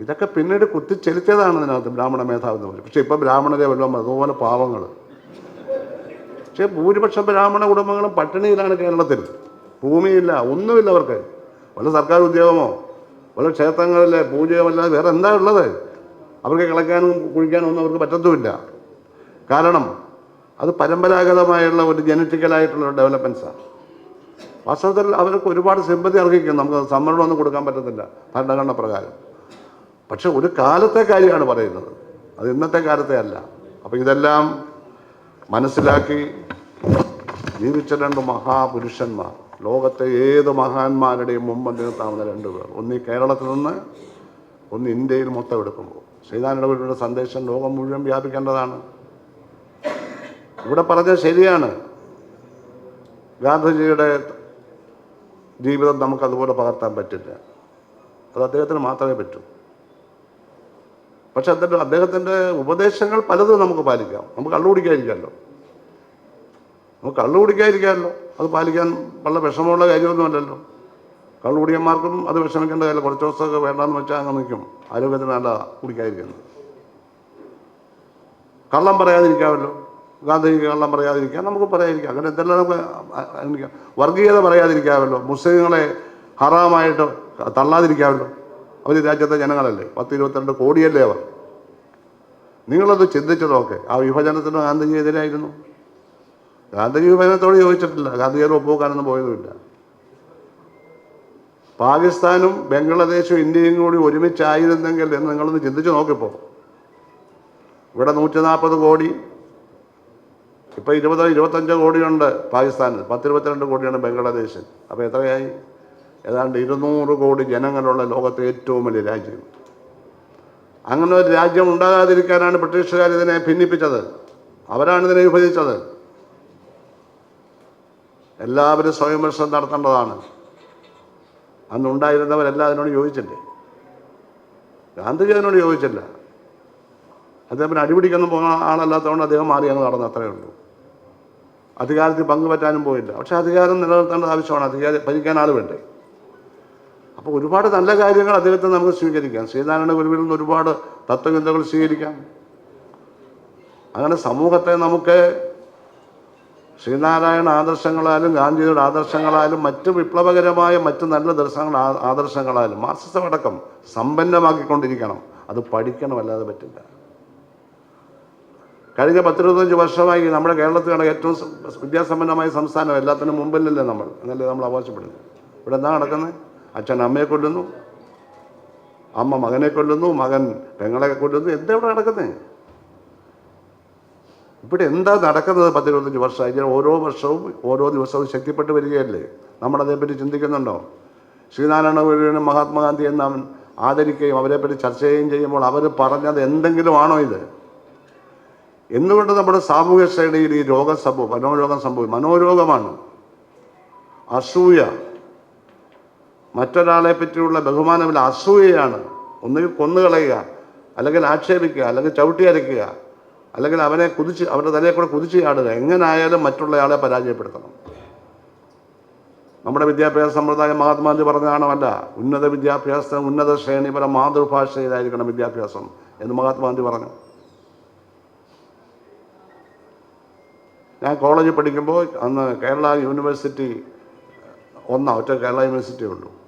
ഇതൊക്കെ പിന്നീട് കുത്തിച്ചെലുത്തിയതാണ് ഇതിനകത്ത് ബ്രാഹ്മണ മേധാവ് എന്ന് പറയും പക്ഷെ ഇപ്പം ബ്രാഹ്മണരെ വല്ലതും അതുപോലെ പാവങ്ങൾ പക്ഷേ ഭൂരിപക്ഷം ബ്രാഹ്മണ കുടുംബങ്ങളും പട്ടിണിയിലാണ് കേരളത്തിൽ. ഭൂമിയില്ല ഒന്നുമില്ല അവർക്ക്. വല്ല സർക്കാർ ഉദ്യോഗമോ? വല്ല ക്ഷേത്രങ്ങളിലെ പൂജയോ അല്ലാതെ വേറെ എന്താ ഉള്ളത്? അവർക്ക് കിളയ്ക്കാനും കുഴിക്കാനും ഒന്നും അവർക്ക് പറ്റത്തുമില്ല. കാരണം അത് പരമ്പരാഗതമായുള്ള ഒരു ജനറ്റിക്കലായിട്ടുള്ള ഡെവലപ്മെൻസാണ് വാസ്തവത്തിൽ അവർക്ക് ഒരുപാട് സിമ്പതി അർഹിക്കും നമുക്ക് സംവരണമൊന്നും കൊടുക്കാൻ പറ്റത്തില്ല. ഭരണഘടന പ്രകാരം. പക്ഷെ ഒരു കാലത്തെ കാര്യമാണ് പറയുന്നത്. അത് ഇന്നത്തെ കാലത്തെ അല്ല. അപ്പം ഇതെല്ലാം മനസ്സിലാക്കി ജീവിച്ച രണ്ട് മഹാപുരുഷന്മാർ ലോകത്തെ ഏത് മഹാന്മാരുടെയും മുമ്പ് നിർത്താവുന്ന രണ്ടുപേർ ഒന്ന് ഈ കേരളത്തിൽ നിന്ന് ഒന്ന് ഇന്ത്യയിൽ മൊത്തം എടുക്കുമ്പോൾ. ശ്രീനാരായണഗുരുവിന്റെ സന്ദേശം ലോകം മുഴുവൻ വ്യാപിക്കേണ്ടതാണ്. ഇവിടെ പറഞ്ഞത് ശരിയാണ്. ഗാന്ധിജിയുടെ ജീവിതം നമുക്ക് അതുപോലെ പകർത്താൻ പറ്റില്ല. അത് അദ്ദേഹത്തിന് മാത്രമേ പറ്റൂ. പക്ഷെ അദ്ദേഹം അദ്ദേഹത്തിന്റെ ഉപദേശങ്ങൾ പലതും നമുക്ക് പാലിക്കാം. നമുക്ക് കള്ളു കുടിക്കാതിരിക്കാമല്ലോ. നമുക്ക് കള്ളു കുടിക്കാതിരിക്കാമല്ലോ. അത് പാലിക്കാൻ വളരെ വിഷമമുള്ള കാര്യമൊന്നുമല്ലല്ലോ. കള്ളു കുടിയന്മാർക്കും അത് വിഷമിക്കേണ്ട കാര്യമില്ല. കുറച്ച് ദിവസമൊക്കെ വേണ്ടാന്ന് വെച്ചാൽ അങ്ങ് നിൽക്കും. ആരോഗ്യത്തിന് നല്ല കുടിക്കാതിരിക്കുന്നത്. കള്ളം പറയാതിരിക്കാമല്ലോ. ഗാന്ധിജി കള്ളം പറയാതിരിക്കാം. നമുക്ക് പറയാതിരിക്കാം. അങ്ങനെ എന്തെല്ലാം നമുക്ക് വർഗീയത പറയാതിരിക്കാമല്ലോ. മുസ്ലിങ്ങളെ ഹറാമായിട്ട് തള്ളാതിരിക്കാമല്ലോ. അവർ രാജ്യത്തെ ജനങ്ങളല്ലേ? പത്ത് ഇരുപത്തിരണ്ട് കോടിയല്ലേ അവർ? നിങ്ങളത് ചിന്തിച്ചതൊക്കെ. ആ വിഭജനത്തിന് ഗാന്ധിജി എതിരായിരുന്നു. ഗാന്ധിജി വിഭജനത്തോട് ചോദിച്ചിട്ടില്ല ഗാന്ധിജിയുടെ ഒപ്പുവെക്കാനൊന്നും പോയതുമില്ല. പാകിസ്ഥാനും ബംഗ്ലാദേശും ഇന്ത്യയും കൂടി ഒരുമിച്ചായിരുന്നെങ്കിൽ എന്ന് നിങ്ങളൊന്ന് ചിന്തിച്ചു നോക്കിപ്പോൾ ഇവിടെ നൂറ്റി നാൽപ്പത് കോടി ഇപ്പോൾ ഇരുപത് ഇരുപത്തഞ്ച് കോടിയുണ്ട് പാകിസ്ഥാനിൽ. പത്തിരുപത്തിരണ്ട് കോടിയാണ് ബംഗ്ലാദേശിൽ. അപ്പോൾ എത്രയായി? ഏതാണ്ട് ഇരുന്നൂറ് കോടി ജനങ്ങളുള്ള ലോകത്തെ ഏറ്റവും വലിയ രാജ്യം. അങ്ങനെ ഒരു രാജ്യം ഉണ്ടാകാതിരിക്കാനാണ് ബ്രിട്ടീഷുകാർ ഇതിനെ ഭിന്നിപ്പിച്ചത്. അവരാണ് ഇതിനെ വിഭജിച്ചത്. എല്ലാവരും സ്വയംഭരണം നടത്തേണ്ടതാണ്. അന്നുണ്ടായിരുന്നവരെല്ലാം അതിനോട് യോജിച്ചില്ലേ? ഗാന്ധിജി അതിനോട് യോജിച്ചില്ല. അദ്ദേഹത്തിന് അടിപിടിക്കൊന്നും പോകുന്ന ആളല്ലാത്തതുകൊണ്ട് അദ്ദേഹം മാറി അങ്ങ് നടന്നു അത്രയേ ഉള്ളൂ. അധികാരത്തിൽ പങ്കുപറ്റാനും പോയില്ല. പക്ഷേ അധികാരം നിലനിർത്തേണ്ടത് ആവശ്യമാണ്. അധികാരം ഭരിക്കാൻ ആൾ വേണ്ടേ അപ്പോൾ ഒരുപാട് നല്ല കാര്യങ്ങൾ അദ്ദേഹത്തെ നമുക്ക് സ്വീകരിക്കാം. ശ്രീനാരായണ ഗുരുവിൽ നിന്ന് ഒരുപാട് തത്വചിന്തകൾ സ്വീകരിക്കാം. അങ്ങനെ സമൂഹത്തെ നമുക്ക് ശ്രീനാരായണ ആദർശങ്ങളാലും ഗാന്ധിജിയുടെ ആദർശങ്ങളാലും മറ്റ് വിപ്ലവകരമായ മറ്റ് നല്ല ദർശനങ്ങൾ ആദർശങ്ങളാലും മാർക്സിസം അടക്കം സമ്പന്നമാക്കിക്കൊണ്ടിരിക്കണം. അത് പഠിക്കണമല്ലാതെ പറ്റില്ല. കഴിഞ്ഞ പത്തിരുപത്തഞ്ച് വർഷമായി നമ്മുടെ കേരളത്തിലാണ് ഏറ്റവും വിദ്യാസമ്പന്നമായ സംസ്ഥാനം എല്ലാത്തിനും മുമ്പിലല്ലേ നമ്മൾ? എന്നല്ലേ നമ്മൾ അവകാശപ്പെടുന്നത്? ഇവിടെ എന്താ നടക്കുന്നത്? അച്ഛൻ അമ്മയെ കൊല്ലുന്നു അമ്മ മകനെ കൊല്ലുന്നു മകൻ പെങ്ങളെ കൊല്ലുന്നു. എന്താ ഇവിടെ നടക്കുന്നത് ഇവിടെ എന്താ നടക്കുന്നത് പത്തിരുപത്തഞ്ച് വർഷമായി ഓരോ വർഷവും ഓരോ ദിവസവും ശക്തിപ്പെട്ട് വരികയല്ലേ? നമ്മളതേപ്പറ്റി ചിന്തിക്കുന്നുണ്ടോ? ശ്രീനാരായണ ഗുരുവിനും മഹാത്മാഗാന്ധി എന്ന് ആദരിക്കുകയും അവരെപ്പറ്റി ചർച്ച ചെയ്യുകയും ചെയ്യുമ്പോൾ അവർ പറഞ്ഞത് എന്തെങ്കിലും ആണോ ഇത്? എന്തുകൊണ്ട് നമ്മുടെ സാമൂഹ്യ ശ്രേണിയിൽ ഈ രോഗം സംഭവം മനോരോഗം സംഭവിക്കും മനോരോഗമാണ്? അസൂയ. മറ്റൊരാളെ പറ്റിയുള്ള ബഹുമാനമില്ല അസൂയയാണ്. ഒന്നുകിൽ കൊന്നുകളയുക അല്ലെങ്കിൽ ആക്ഷേപിക്കുക അല്ലെങ്കിൽ ചവിട്ടി അരയ്ക്കുക അല്ലെങ്കിൽ അവനെ കുതിച്ച് അവരുടെ തലയെ കൂടെ കുതിച്ച് ചാടുക. എങ്ങനായാലും മറ്റുള്ളയാളെ പരാജയപ്പെടുത്തണം. നമ്മുടെ വിദ്യാഭ്യാസ സമ്പ്രദായം മഹാത്മാജി പറഞ്ഞതാണമല്ല ഉന്നത വിദ്യാഭ്യാസം ഉന്നത ശ്രേണിപര മാതൃഭാഷയിലായിരിക്കണം വിദ്യാഭ്യാസം എന്ന് മഹാത്മാജി പറഞ്ഞു. ഞാൻ കോളേജിൽ പഠിക്കുമ്പോൾ അന്ന് കേരള യൂണിവേഴ്സിറ്റി ഒന്നാ ഒറ്റ കേരള യൂണിവേഴ്സിറ്റി ഉള്ളൂ.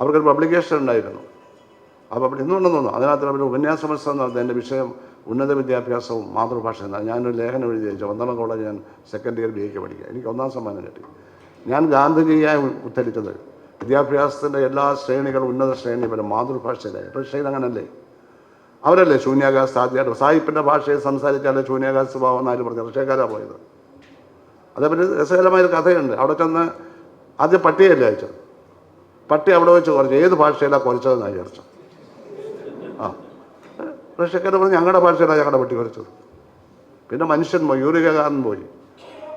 അവർക്കൊരു പബ്ലിക്കേഷൻ ഉണ്ടായിരുന്നു. ആ പബ്ലി ഇന്നുണ്ടെന്ന് തോന്നുന്നു. അതിനകത്ത് അവർ ഉപന്യാസ മത്സരം നടത്തി. എന്റെ വിഷയം ഉന്നത വിദ്യാഭ്യാസവും മാതൃഭാഷ എന്നാണ് ഞാനൊരു ലേഖനം എഴുതി ജയിച്ചു ഒന്നാം കോളേജ് ഞാൻ സെക്കൻഡ് ഇയർ ബി എക്ക് പഠിക്കുക. എനിക്ക് ഒന്നാം സമ്മാനം കിട്ടി. ഞാൻ ഗാന്ധിജിയായി ഉദ്ധരിച്ചത്. വിദ്യാഭ്യാസത്തിന്റെ എല്ലാ ശ്രേണികളും ഉന്നത ശ്രേണി വരെ മാതൃഭാഷയിലായി പക്ഷേ അങ്ങനല്ലേ അവരല്ലേ ശൂന്യാകാശ ആദ്യമായിട്ട് സാഹിബിന്റെ ഭാഷയിൽ സംസാരിച്ചാലേ ശൂന്യാകാശ സ്വഭാവം എന്നാലും പറഞ്ഞു. റഷ്യക്കാരാണ് പോയത്. അതേപോലെ രസകരമായൊരു കഥയുണ്ട്. അവിടെ ചെന്ന് ആദ്യം പട്ടിയല്ലേ അയച്ചത് പട്ടി അവിടെ വെച്ച് കുറച്ച് ഏത് ഭാഷയിലാണ് കുറച്ചതെന്നാണ് വിചാരിച്ചത് ആ. റഷ്യക്കാർ പറഞ്ഞു ഞങ്ങളുടെ ഭാഷയിലാണ് ഞങ്ങളുടെ പട്ടി കുറച്ചത്. പിന്നെ മനുഷ്യൻ പോയി യൂറികകാരൻ പോയി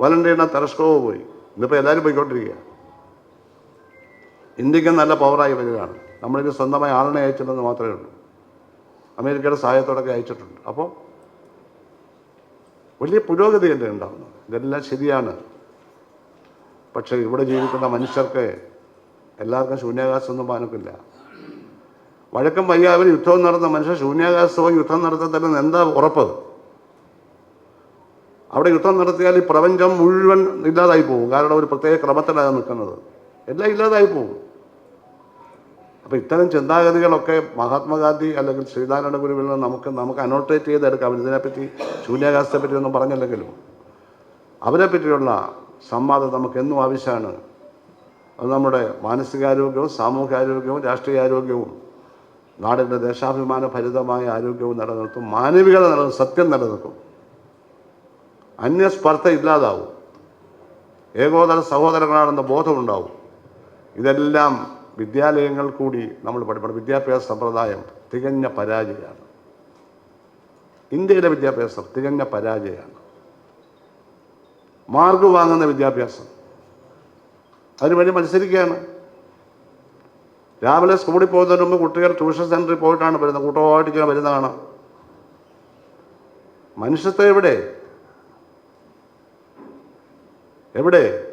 വലണ്ടീന തെരസ്കോവ് പോയി ഇന്നിപ്പോൾ എല്ലാവരും പോയിക്കൊണ്ടിരിക്കുക ഇന്ത്യയ്ക്ക് നല്ല പവറായി വരികയാണ് നമ്മളിത് സ്വന്തമായി ആളിനെ അയച്ചിട്ടുണ്ടെന്ന് മാത്രമേ ഉള്ളൂ. അമേരിക്കയുടെ സഹായത്തോടൊക്കെ അയച്ചിട്ടുണ്ട്. അപ്പോൾ വലിയ പുരോഗതി പുരോഗതിയല്ലേ ഉണ്ടാകുന്നത് ഇതെല്ലാം ശരിയാണ്. പക്ഷേ ഇവിടെ ജീവിക്കുന്ന മനുഷ്യർക്ക് എല്ലാവർക്കും ശൂന്യാകാശമൊന്നും പാനക്കില്ല. വഴക്കം വയ്യാവർ യുദ്ധം നടന്ന മനുഷ്യൻ ശൂന്യാകാശവും യുദ്ധം നടത്തത്തില്ലെന്ന് എന്താ ഉറപ്പ്? അവിടെ യുദ്ധം നടത്തിയാൽ ഈ പ്രപഞ്ചം മുഴുവൻ ഇല്ലാതായി പോകും. കാരണം ഒരു പ്രത്യേക ക്രമത്തിലാണ് നിൽക്കുന്നത്. എല്ലാം ഇല്ലാതായി പോകും. അപ്പം ഇത്തരം ചിന്താഗതികളൊക്കെ മഹാത്മാഗാന്ധി അല്ലെങ്കിൽ ശ്രീനാരായണ ഗുരുവിൽ നിന്ന് നമുക്ക് നമുക്ക് അനോട്ടേറ്റ് ചെയ്തെടുക്കാം. ഇതിനെപ്പറ്റി ശൂന്യാകാശത്തെ പറ്റി ഒന്നും പറഞ്ഞില്ലെങ്കിലും. അവരെ പറ്റിയുള്ള സംവാദം നമുക്ക് എന്നും ആവശ്യമാണ്. അത് നമ്മുടെ മാനസികാരോഗ്യവും സാമൂഹികാരോഗ്യവും രാഷ്ട്രീയാരോഗ്യവും നാടിന്റെ ദേശാഭിമാന ഭരിതമായ ആരോഗ്യവും നിലനിർത്തും മാനവികത നിലനിർത്തും സത്യം നിലനിർത്തും. അന്യസ്പർദ്ധ ഇല്ലാതാവും. ഏകോദര സഹോദരങ്ങളാണെന്ന ബോധമുണ്ടാവും. ഇതെല്ലാം വിദ്യാലയങ്ങൾ കൂടി നമ്മൾ പഠിക്കണം വിദ്യാഭ്യാസ സമ്പ്രദായം തികഞ്ഞ പരാജയമാണ്. ഇന്ത്യയിലെ വിദ്യാഭ്യാസം തികഞ്ഞ പരാജയമാണ്. മാർക്ക് വാങ്ങുന്ന വിദ്യാഭ്യാസം അതിനുവേണ്ടി മത്സരിക്കുകയാണ്. രാവിലെ സ്കൂളിൽ പോകുന്നതിന് മുമ്പ് കുട്ടികൾ ട്യൂഷൻ സെന്ററിൽ പോയിട്ടാണ് വരുന്നത്. കൂട്ടമായിട്ട് ഇങ്ങനെ വരുന്ന കാണാം മനുഷ്യത്വം എവിടെ? എവിടെ?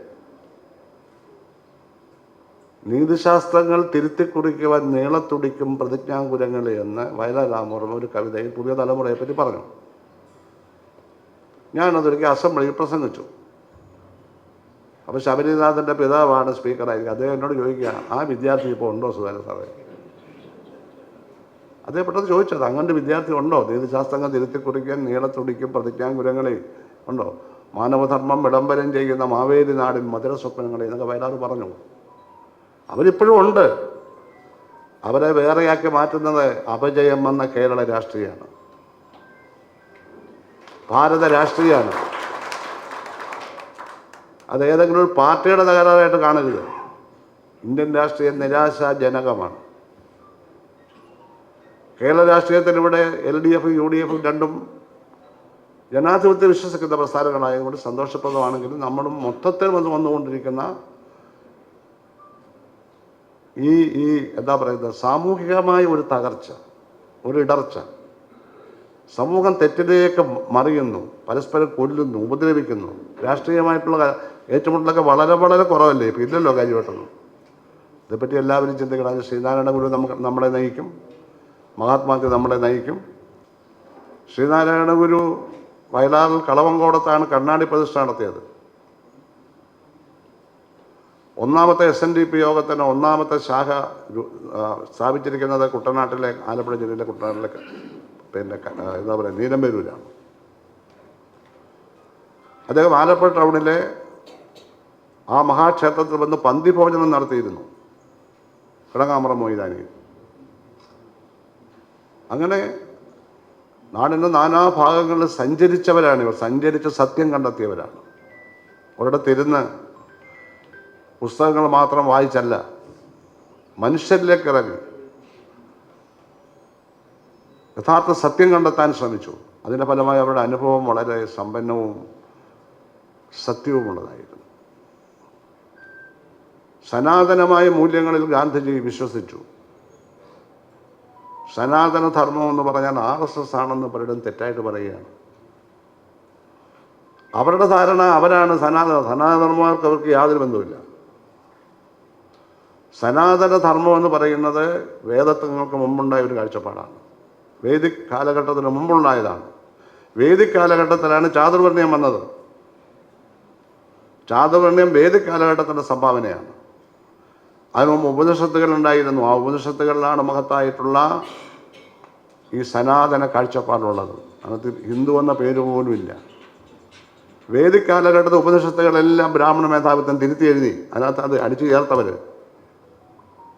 നീതിശാസ്ത്രങ്ങൾ തിരുത്തി കുറിക്കുവാൻ നീളത്തുടിക്കും പ്രതിജ്ഞാകുലങ്ങളെ എന്ന് വയലാർ രാമവർമ്മ ഒരു കവിതയിൽ പുതിയ തലമുറയെപ്പറ്റി പറഞ്ഞു. ഞാനതൊരിക്കൽ അസംബ്ലിയിൽ പ്രസംഗിച്ചു. അപ്പോൾ ശബരിനാഥന്റെ പിതാവാണ് സ്പീക്കറായിരിക്കും അദ്ദേഹം എന്നോട് ചോദിക്കുക ആ വിദ്യാർത്ഥി ഇപ്പോൾ ഉണ്ടോ സുധാകരൻ സാറേ? അദ്ദേഹം പെട്ടെന്ന് ചോദിച്ചത് അങ്ങനെ വിദ്യാർത്ഥി ഉണ്ടോ? ദീതശാസ്ത്രങ്ങൾ തിരുത്തി കുറിക്കാൻ നീളത്തുടിക്കും പ്രതിജ്ഞാകുലങ്ങളെ ഉണ്ടോ? മാനവധർമ്മം വിളംബരം ചെയ്യുന്ന മാവേലി നാടിൻ മധുര സ്വപ്നങ്ങളെ എന്നൊക്കെ വയലാർ പറഞ്ഞു. അവരിപ്പോഴും ഉണ്ട്. അവരെ വേറെയാക്കി മാറ്റുന്നത് അപജയം എന്ന കേരള രാഷ്ട്രീയമാണ്. ഭാരത രാഷ്ട്രീയമാണ്. അത് ഏതെങ്കിലും ഒരു പാർട്ടിയുടെ തകരാറായിട്ട് കാണരുത്. ഇന്ത്യൻ രാഷ്ട്രീയം നിരാശാജനകമാണ്. കേരള രാഷ്ട്രീയത്തിൽ ഇവിടെ എൽ ഡി എഫും യു ഡി എഫും രണ്ടും ജനാധിപത്യ വിശ്വസിക്കുന്ന പ്രസ്ഥാനങ്ങളായതുകൊണ്ട് സന്തോഷപ്രദമാണെങ്കിലും നമ്മളും മൊത്തത്തിൽ വന്ന് വന്നുകൊണ്ടിരിക്കുന്ന ഈ ഈ എന്താ പറയുന്നത് സാമൂഹികമായ ഒരു തകർച്ച ഒരു ഇടർച്ച സമൂഹം തെറ്റിലേക്ക് മറിയുന്നു പരസ്പരം കൊല്ലുന്നു ഉപദ്രവിക്കുന്നു രാഷ്ട്രീയമായിട്ടുള്ള ഏറ്റുമുട്ടലൊക്കെ വളരെ വളരെ കുറവല്ലേ? ഇപ്പം ഇല്ലല്ലോ കാര്യമായിട്ടൊന്നും. ഇതേപ്പറ്റി എല്ലാവരും ചിന്തിക്കണം. ശ്രീനാരായണ ഗുരു നമുക്ക് നമ്മളെ നയിക്കും. മഹാത്മാഗാന്ധി നമ്മളെ നയിക്കും. ശ്രീനാരായണ ഗുരു വയലാറിൽ കളവങ്കോടത്താണ് കണ്ണാടി പ്രതിഷ്ഠ നടത്തിയത്. ഒന്നാമത്തെ എസ് എൻ ഡി പി യോഗത്തിന് ഒന്നാമത്തെ ശാഖ സ്ഥാപിച്ചിരിക്കുന്നത് കുട്ടനാട്ടിലെ ആലപ്പുഴ ജില്ലയിലെ കുട്ടനാട്ടിലെ പിന്നെ എന്താ പറയുക നീലമ്പേരൂരാണ് അദ്ദേഹം ആലപ്പുഴ ടൗണിലെ ആ മഹാക്ഷേത്രത്തിൽ വന്ന് പന്തി ഭോജനം നടത്തിയിരുന്നു. കിടങ്ങാമറ മൊയ്താനി അങ്ങനെ നാടിന്റെ നാനാഭാഗങ്ങളിൽ സഞ്ചരിച്ചവരാണ് ഇവർ. സഞ്ചരിച്ച് സത്യം കണ്ടെത്തിയവരാണ്. ഒരിടത്തിരുന്ന് പുസ്തകങ്ങൾ മാത്രം വായിച്ചല്ല മനുഷ്യരിലേക്ക് ഇറങ്ങി. യഥാർത്ഥ സത്യം കണ്ടെത്താൻ ശ്രമിച്ചു. അതിന്റെ ഫലമായി അവരുടെ അനുഭവം വളരെ സമ്പന്നവും സത്യവുമുള്ളതായിരുന്നു. സനാതനമായ മൂല്യങ്ങളിൽ ഗാന്ധിജി വിശ്വസിച്ചു. സനാതന എന്ന് പറഞ്ഞാൽ ആർ എസ് എസ് ആണെന്ന് പലരും തെറ്റായിട്ട് പറയുകയാണ്. അവരുടെ ധാരണ അവരാണ് സനാതന സനാതനന്മാർക്ക് അവർക്ക് യാതൊരു ബന്ധമില്ല സനാതന ധർമ്മം എന്ന് പറയുന്നത് വേദത്വങ്ങൾക്ക് മുമ്പുണ്ടായ ഒരു കാഴ്ചപ്പാടാണ്. വേദിക് കാലഘട്ടത്തിന് മുമ്പുണ്ടായതാണ്. വേദിക് കാലഘട്ടത്തിലാണ് ചാതുർവർണയം വന്നത്. ചാതുർവർണയം വേദിക് കാലഘട്ടത്തിന്റെ സംഭാവനയാണ്. അതിന് ഉപനിഷത്തുകൾ ഉണ്ടായിരുന്നു ആ ഉപനിഷത്തുകളിലാണ് മഹത്തായിട്ടുള്ള ഈ സനാതന കാഴ്ചപ്പാടുള്ളത്. അതിനകത്ത് ഹിന്ദു എന്ന പേര് പോലും ഇല്ല. വേദിക് കാലഘട്ടത്തിൽ ഉപനിഷത്തുകളെല്ലാം ബ്രാഹ്മണ മേധാവിത്വം തിരുത്തി എഴുതി. അതിനകത്ത് അത് അടിച്ചു ചേർത്തവർ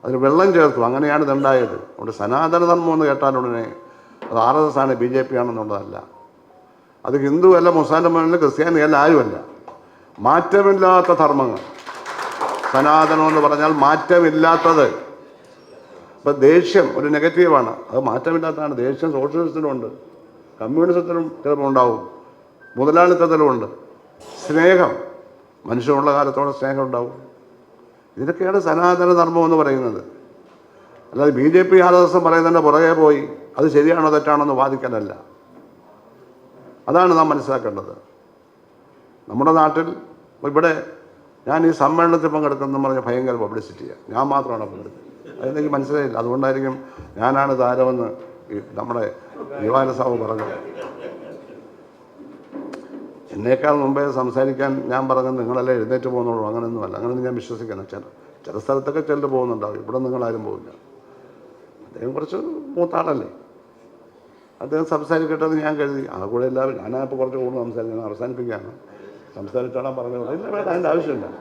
അതിൽ വെള്ളം ചേർത്തു. അങ്ങനെയാണ് ഇതുണ്ടായത്. അതുകൊണ്ട് സനാതന എന്ന് കേട്ടാൽ ഉടനെ അത് ആർ എസ് എസ് ആണ് ബി ജെ പി ആണെന്നുള്ളതല്ല. അത് ഹിന്ദു അല്ല മുസ്ലിം അല്ല ക്രിസ്ത്യാനി അല്ല ആരുമല്ല. മാറ്റമില്ലാത്ത ധർമ്മങ്ങൾ. സനാതനം എന്ന് പറഞ്ഞാൽ മാറ്റമില്ലാത്തത്. ഇപ്പം ദേഷ്യം ഒരു നെഗറ്റീവാണ്. അത് മാറ്റമില്ലാത്തതാണ്. ദേഷ്യം സോഷ്യലിസത്തിലുമുണ്ട് കമ്മ്യൂണിസത്തിലും ചിലപ്പോൾ ഉണ്ടാവും. മുതലാളിത്തത്തിലുമുണ്ട്. സ്നേഹം. മനുഷ്യനുള്ള കാലത്തോടെ സ്നേഹം ഉണ്ടാവും ഇതൊക്കെയാണ് സനാതന ധർമ്മം എന്ന് പറയുന്നത്. അല്ലാതെ ബി ജെ പി ആദർശം പറയുന്നതിന്റെ പുറകെ പോയി അത് ശരിയാണോ തെറ്റാണോ എന്ന് വാദിക്കാനല്ല അതാണ് നാം മനസ്സിലാക്കേണ്ടത്. നമ്മുടെ നാട്ടിൽ ഇവിടെ ഞാൻ ഈ സമ്മേളനത്തിൽ പങ്കെടുക്കുന്നു പറഞ്ഞ ഭയങ്കര പബ്ലിസിറ്റിയാണ് ഞാൻ മാത്രമാണ് പങ്കെടുത്തത്. അതെനിക്ക് മനസ്സിലായില്ല. അതുകൊണ്ടായിരിക്കും ഞാനാണ് താരമെന്ന് നമ്മുടെ ദിവാനസാവ് പറഞ്ഞത്. എന്നേക്കാൾ മുമ്പേ സംസാരിക്കാൻ ഞാൻ പറഞ്ഞത് നിങ്ങളെല്ലാം എഴുന്നേറ്റ് പോകുന്നുള്ളൂ. അങ്ങനെയൊന്നുമല്ല അങ്ങനെയൊന്നും ഞാൻ വിശ്വസിക്കണം ചില ചില സ്ഥലത്തൊക്കെ ചിലർ പോകുന്നുണ്ടാവും. ഇവിടെ നിങ്ങളാരും പോകില്ല അദ്ദേഹം കുറച്ച് മൂത്താളല്ലേ. അദ്ദേഹം സംസാരിക്കട്ടെ എന്ന് ഞാൻ കരുതി. ആ എല്ലാവരും ഞാനാപ്പോൾ കുറച്ച് കൂടുതൽ സംസാരിക്കാൻ അവസാനിപ്പിക്കുകയാണ്. സംസാരിച്ചോളാൻ പറഞ്ഞുകൊണ്ട് ഇല്ല വേണ്ട അതിന്റെ ആവശ്യമില്ല.